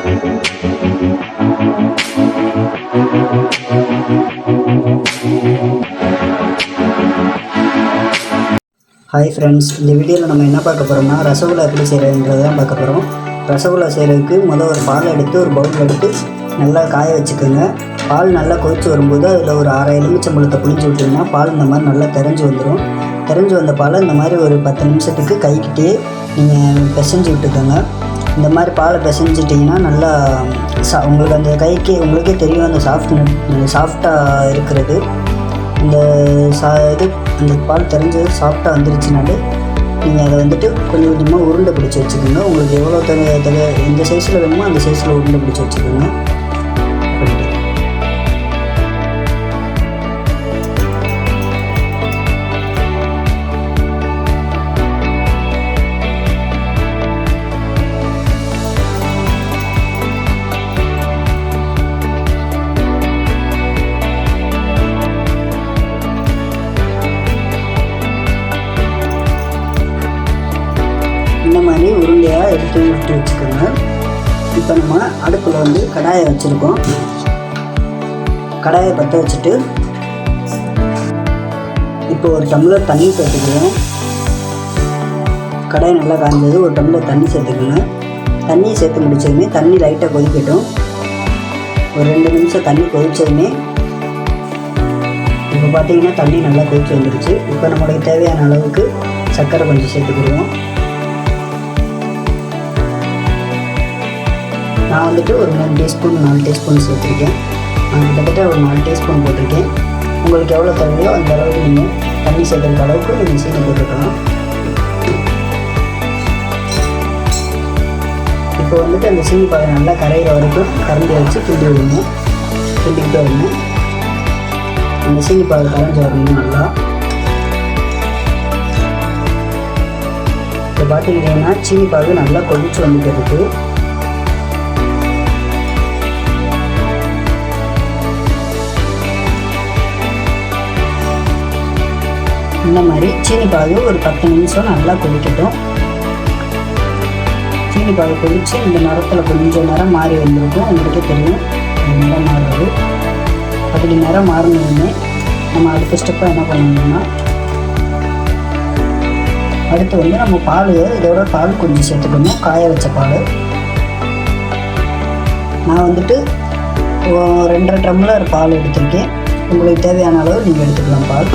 Hi friends இந்த வீடியோவில் நம்ம என்ன பார்க்க போகிறோம்னா ரசகுல்லா எப்படி செய்கிறதுன்றது தான் பார்க்க போகிறோம் ரசகுல்லா செய்கிறதுக்கு முதல் ஒரு பால் எடுத்து ஒரு பவுல் எடுத்து நல்லா காய வச்சுக்கோங்க. பால் நல்லா கொதிச்சு வரும்போது அதில் ஒரு அரை எலுமிச்சம்பழத்தை புளிஞ்சு விட்டிங்கன்னா பால் இந்த மாதிரி நல்லா தெரிஞ்சு வந்துடும் தெரிஞ்சு வந்த பாலை இந்த மாதிரி ஒரு பத்து நிமிஷத்துக்கு கைக்கிட்டே நீங்கள் பிசைஞ்சு விட்டுக்கோங்க. இந்த மாதிரி பாலை பிசைஞ்சிட்டிங்கன்னா நல்லா சா உங்களுக்கு அந்த கைக்கு உங்களுக்கே தெரியும் அந்த சாஃப்ட் சாஃப்டாக இருக்கிறது. இந்த சா இது அந்த பால் தெரிஞ்சது சாஃப்டாக வந்துருச்சுனாலே நீங்கள் அதை வந்துட்டு கொஞ்சம் கொஞ்சமாக உருண்டை பிடிச்சி வச்சுக்கோங்க. உங்களுக்கு எவ்வளோ தக தக எந்த சைஸில் வேணுமோ அந்த சைஸில் உருண்டை பிடிச்சி வச்சுக்கோங்க. உருண்டையாக எடுத்து விட்டு வச்சுக்கோங்க. இப்போ நம்ம அடுப்பில் வந்து கடாயை வச்சுருக்கோம். கடாயை பற்ற வச்சுட்டு இப்போ ஒரு டம்ளர் தண்ணி சேர்த்துக்கணும். கடாய் நல்லா காய்ஞ்சது ஒரு டம்ளர் தண்ணி சேர்த்துக்கணும் தண்ணி சேர்த்து முடிச்சதுமே தண்ணி லைட்டாக கொதிக்கட்டும். ஒரு ரெண்டு நிமிஷம் தண்ணி கொதித்ததுமே இப்போ பார்த்தீங்கன்னா தண்ணி நல்லா கொதிச்சு வந்துருச்சு. இப்போ நம்மளுக்கு தேவையான அளவுக்கு சர்க்கரை கொஞ்சம் சேர்த்துக்கிடுவோம். நான் வந்துட்டு ஒரு மூணு டீஸ்பூன் நாலு டீஸ்பூன் சேர்த்துருக்கேன். கிட்டத்தட்ட ஒரு நாலு டீஸ்பூன் போட்டிருக்கேன். உங்களுக்கு எவ்வளோ தேவையோ அந்த அளவுக்கு நீங்கள் தண்ணி சேர்க்குற அளவுக்கு நீங்கள் சீனி போட்டுக்கலாம். இப்போ வந்துட்டு அந்த சீனி பாதை நல்லா கரையிற வரைக்கும் கரண்டி வச்சு கிண்டி விடணும். கிண்டிக்கிட்டே வரணும் அந்த சீனி பாதை கரைஞ்சி வரணும் நல்லா இப்போ பார்த்தீங்கன்னா சீனி பாகு நல்லா கொதிச்சு வந்துட்டு இருக்குது இந்த மாதிரி சீனி பாகு ஒரு பத்து நிமிஷம் நல்லா கொதிக்கட்டும். சீனி பாகு கொதித்து இந்த நிறத்தில் கொஞ்சம் நேரம் மாறி வந்திருக்கும். உங்களுக்கே தெரியும். இந்த நிறம் மாறுறது. அப்படி நேரம் மாறினதுமே நம்ம அடுத்த ஸ்டெப்பாக என்ன பண்ணணும்னா அடுத்து வந்து நம்ம பால் இதோட பால் கொஞ்சம் சேர்த்துக்கணும். காய வச்ச பால். நான் வந்துட்டு ரெண்டரை டம்ளர் பால் எடுத்திருக்கேன். உங்களுக்கு தேவையான அளவு நீங்கள் எடுத்துக்கலாம் பால்.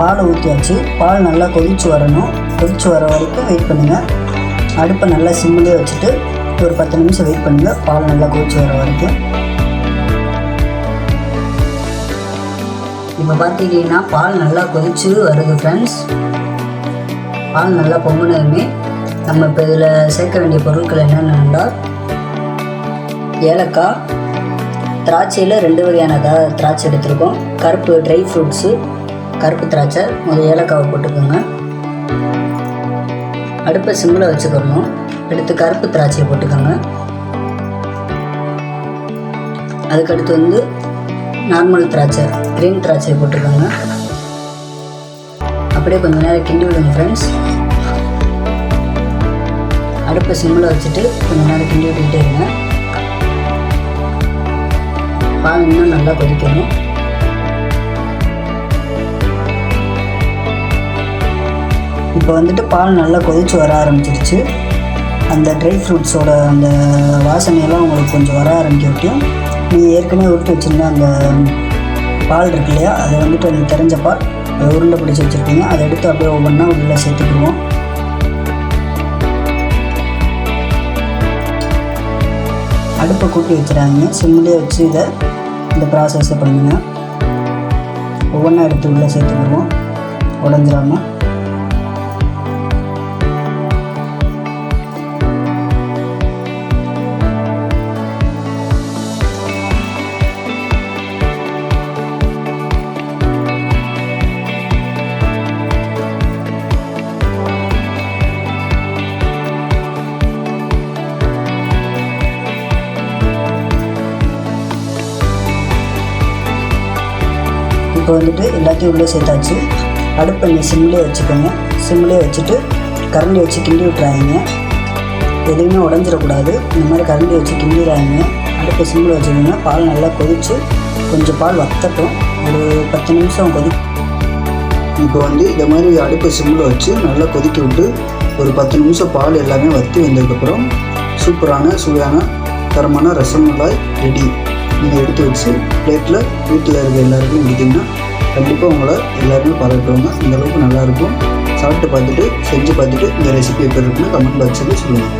பாலை ஊற்றியாச்சு பால் நல்லா கொதிச்சு வரணும். கொதிச்சு வர வரைக்கும் வெயிட் பண்ணுங்கள் அடுப்பை நல்லா சிம்மிலே வச்சுட்டு ஒரு பத்து நிமிஷம் வெயிட் பண்ணுங்கள் பால் நல்லா கொதிச்சு வர வரைக்கும். இப்போ பார்த்துக்கிட்டிங்கன்னா பால் நல்லா கொதிச்சு வருது ஃப்ரெண்ட்ஸ் பால் நல்லா பொங்கினதுமே நம்ம இப்போ இதில் சேர்க்க வேண்டிய பொருட்கள் என்னென்னா ஏலக்காய் திராட்சையில் ரெண்டு வகையான திராட்சை எடுத்திருக்கோம். கருப்பு ட்ரை ஃப்ரூட்ஸு கருப்பு திராட்சை முதல் ஏலக்காவை போட்டுக்கோங்க. அடுப்பை சிம்மில் வச்சுக்கணும் எடுத்து கருப்பு திராட்சையை போட்டுக்கோங்க. அதுக்கடுத்து வந்து நார்மல் திராட்சை க்ரீன் திராட்சையை போட்டுக்கோங்க. அப்படியே கொஞ்ச நேரம் கிண்டி விடுங்க ஃப்ரெண்ட்ஸ் அடுப்பை சிம்மில் வச்சுட்டு கொஞ்சம் நேரம் கிண்டி விட்டுக்கிட்டே இருங்க. பால் இன்னும் நல்லா கொதிக்கணும். இப்போ வந்துட்டு பால் நல்லா கொதிச்சு வர ஆரம்பிச்சிருச்சு. அந்த ட்ரை ஃப்ரூட்ஸோட அந்த வாசனையெல்லாம் உங்களுக்கு கொஞ்சம் வர ஆரம்பிக்கட்டும். நீங்கள் ஏற்கனவே விட்டு வச்சுருந்த அந்த பால் இருக்கு இல்லையா அதை வந்துட்டு அந்த தெரிஞ்ச பால் அதை உருண்டை பிடிச்சி வச்சுருப்பீங்க அதை எடுத்து அப்படியே ஒவ்வொன்றா உள்ளே சேர்த்துக்குவோம் அடுப்பை கூட்டி வச்சுறாங்க சிம்லேயே வச்சு இதை இந்த ப்ராசஸை பண்ணுங்க. ஒவ்வொன்றா எடுத்து உள்ளே சேர்த்துக்குவோம் உடஞ்சிடாமல் இப்போ வந்துட்டு எல்லாத்தையும் உள்ளே சேர்த்தாச்சு. அடுப்பை நீங்கள் சிம்லேயே வச்சுக்கோங்க. சிம்லேயே வச்சுட்டு கரண்டி வச்சு கிண்டி விட்றாங்க எதுவுமே உடஞ்சிடக்கூடாது. இந்த மாதிரி கரண்டி வச்சு கிண்டிடுறாங்க அடுப்பு சிம்மில் வச்சுக்கோங்க. பால் நல்லா கொதித்து கொஞ்சம் பால் வத்தட்டும். ஒரு பத்து நிமிஷம் கொதி இப்போ வந்து இந்த மாதிரி அடுப்பு சிம்மில் வச்சு நல்லா கொதிக்க விட்டு ஒரு பத்து நிமிஷம் பால் எல்லாமே வற்றி வந்ததுக்கப்புறம் சூப்பரான சுவையான தரமான ரசமலாய் ரெடி. நீங்கள் எடுத்து வச்சு பிளேட்டில் வீட்டில் இருக்க எல்லாருக்கும் கொடுத்தீங்கன்னா கண்டிப்பாக உங்களை எல்லாருமே பாராட்டுவாங்க. அந்தளவுக்கு நல்லாயிருக்கும் சாப்பிட்டு பார்த்துட்டு செஞ்சு பார்த்துட்டு இந்த ரெசிபி எப்படி இருக்குன்னு கமெண்ட் பாக்ஸில் சொல்லுங்கள்